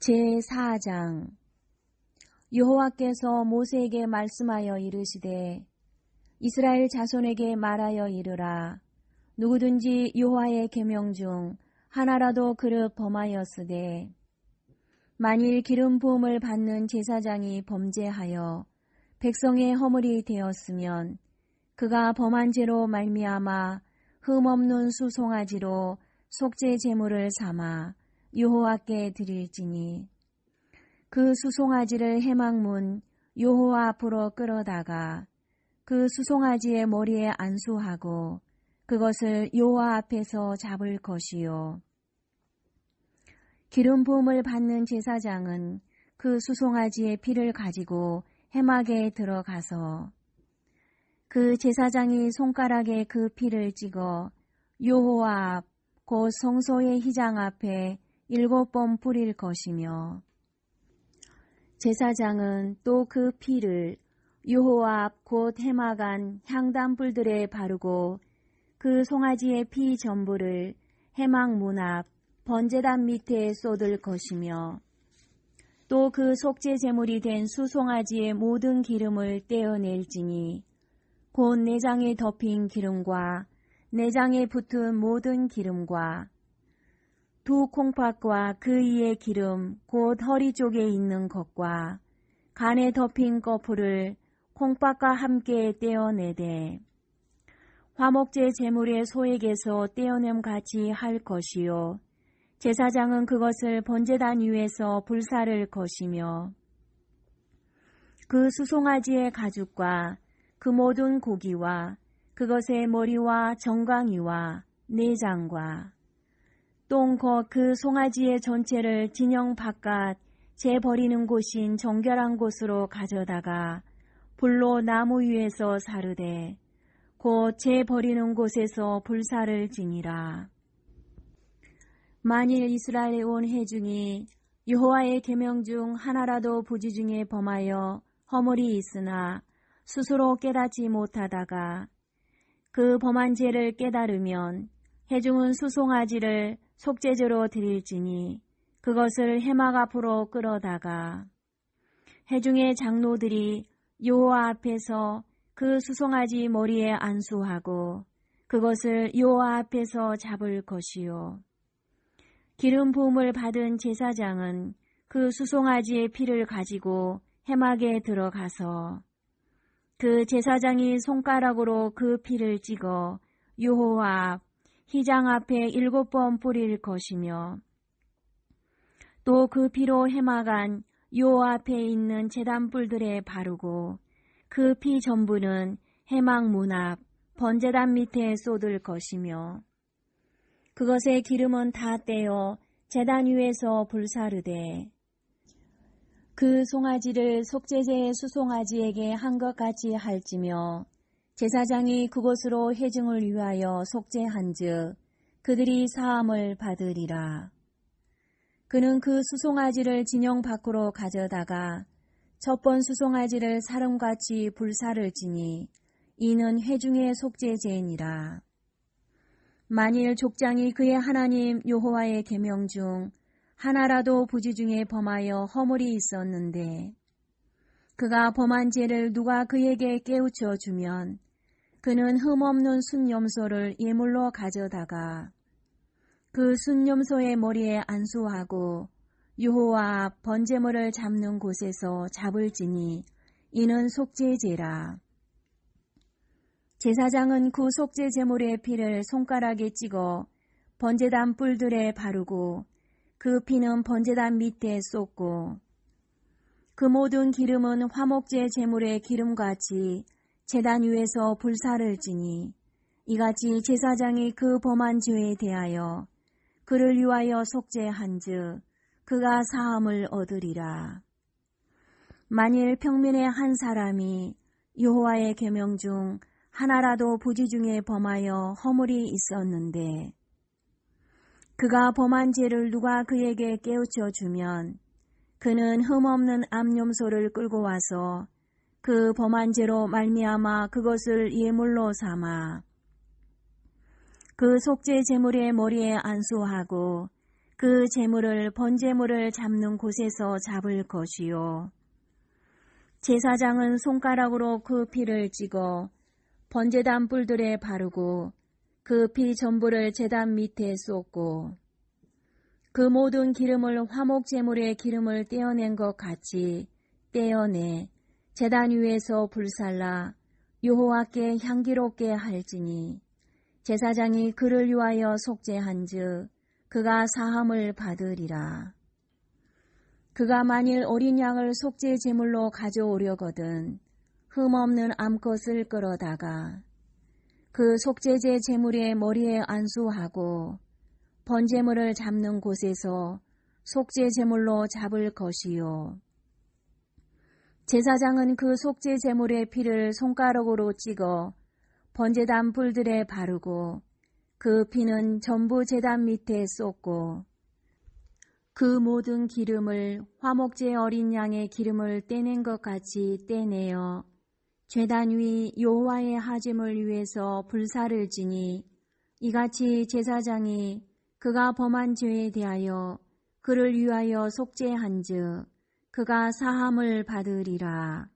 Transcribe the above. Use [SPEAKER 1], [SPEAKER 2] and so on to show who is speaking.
[SPEAKER 1] 제4장 여호와께서 모세에게 말씀하여 이르시되 이스라엘 자손에게 말하여 이르라. 누구든지 여호와의 계명 중 하나라도 그릇 범하였으되 만일 기름 부음을 받는 제사장이 범죄하여 백성의 허물이 되었으면 그가 범한 죄로 말미암아 흠없는 수송아지로 속죄 제물을 삼아 여호와께 드릴지니. 그 수송아지를 해망문 여호와 앞으로 끌어다가 그 수송아지의 머리에 안수하고 그것을 여호와 앞에서 잡을 것이요. 기름 부음을 받는 제사장은 그 수송아지의 피를 가지고 해막에 들어가서 그 제사장이 손가락에 그 피를 찍어 여호와 앞 곧 성소의 희장 앞에 일곱 번 뿌릴 것이며 제사장은 또 그 피를 유호와 앞곧 해마간 향단불들에 바르고 그 송아지의 피 전부를 해막 문앞 번제단 밑에 쏟을 것이며 또 그 속죄 제물이 된 수송아지의 모든 기름을 떼어낼지니 곧 내장에 덮인 기름과 내장에 붙은 모든 기름과 두 콩팥과 그 이의 기름 곧 허리 쪽에 있는 것과 간에 덮인 거풀을 콩팥과 함께 떼어내되 화목제 제물의 소에게서 떼어냄 같이 할 것이요. 제사장은 그것을 번제단 위에서 불사를 것이며 그 수송아지의 가죽과 그 모든 고기와 그것의 머리와 정강이와 내장과 똥거 그 송아지의 전체를 진영 바깥 재 버리는 곳인 정결한 곳으로 가져다가 불로 나무 위에서 사르되 곧 재 버리는 곳에서 불사를 지니라. 만일 이스라엘 온 해중이 여호와의 계명 중 하나라도 부지 중에 범하여 허물이 있으나 스스로 깨닫지 못하다가 그 범한 죄를 깨달으면 해중은 수송아지를 속죄제로 드릴지니 그것을 해막 앞으로 끌어다가 해중의 장로들이 요호와 앞에서 그 수송아지 머리에 안수하고 그것을 요호와 앞에서 잡을 것이요. 기름 부음을 받은 제사장은 그 수송아지의 피를 가지고 해막에 들어가서 그 제사장이 손가락으로 그 피를 찍어 요호와 앞 희장 앞에 일곱 번 뿌릴 것이며 또 그 피로 해마간 요 앞에 있는 재단불들에 바르고 그 피 전부는 해막 문앞 번제단 밑에 쏟을 것이며 그것의 기름은 다 떼어 재단 위에서 불사르되 그 송아지를 속죄제의 수송아지에게 한 것 같이 할지며 제사장이 그곳으로 해증을 위하여 속죄한즉 그들이 사함을 받으리라. 그는 그 수송아지를 진영 밖으로 가져다가 첫 번 수송아지를 사름같이 불사를 지니 이는 회중의 속죄제니라. 만일 족장이 그의 하나님 여호와의 계명 중 하나라도 부지 중에 범하여 허물이 있었는데 그가 범한 죄를 누가 그에게 깨우쳐 주면 그는 흠없는 순염소를 예물로 가져다가 그 순염소의 머리에 안수하고 유호와 앞 번제물을 잡는 곳에서 잡을지니 이는 속죄제라. 제사장은 그 속죄 제물의 피를 손가락에 찍어 번제단 뿔들에 바르고 그 피는 번제단 밑에 쏟고 그 모든 기름은 화목제 제물의 기름같이 재단 위에서 불사를 지니 이같이 제사장이 그 범한 죄에 대하여 그를 위하여 속죄한즉 그가 사함을 얻으리라. 만일 평민의 한 사람이 여호와의 계명 중 하나라도 부지 중에 범하여 허물이 있었는데 그가 범한 죄를 누가 그에게 깨우쳐 주면 그는 흠없는 암염소를 끌고 와서 그 범한 죄로 말미암아 그것을 예물로 삼아 그 속죄 제물의 머리에 안수하고 그 재물을 번제물을 잡는 곳에서 잡을 것이요. 제사장은 손가락으로 그 피를 찍어 번제단 뿔들에 바르고 그 피 전부를 제단 밑에 쏟고 그 모든 기름을 화목 제물의 기름을 떼어낸 것 같이 떼어내 제단 위에서 불살라 여호와께 향기롭게 할지니 제사장이 그를 위하여 속죄한즉 그가 사함을 받으리라. 그가 만일 어린 양을 속죄 제물로 가져오려거든 흠없는 암컷을 끌어다가 그 속죄제 제물의 머리에 안수하고 번제물을 잡는 곳에서 속죄 제물로 잡을 것이요. 제사장은 그 속죄 제물의 피를 손가락으로 찍어 번제단 불들에 바르고 그 피는 전부 제단 밑에 쏟고 그 모든 기름을 화목제 어린 양의 기름을 떼낸 것 같이 떼내어 죄단 위 여호와의 하짐을 위해서 불사를 지니 이같이 제사장이 그가 범한 죄에 대하여 그를 위하여 속죄한즉 그가 사함을 받으리라.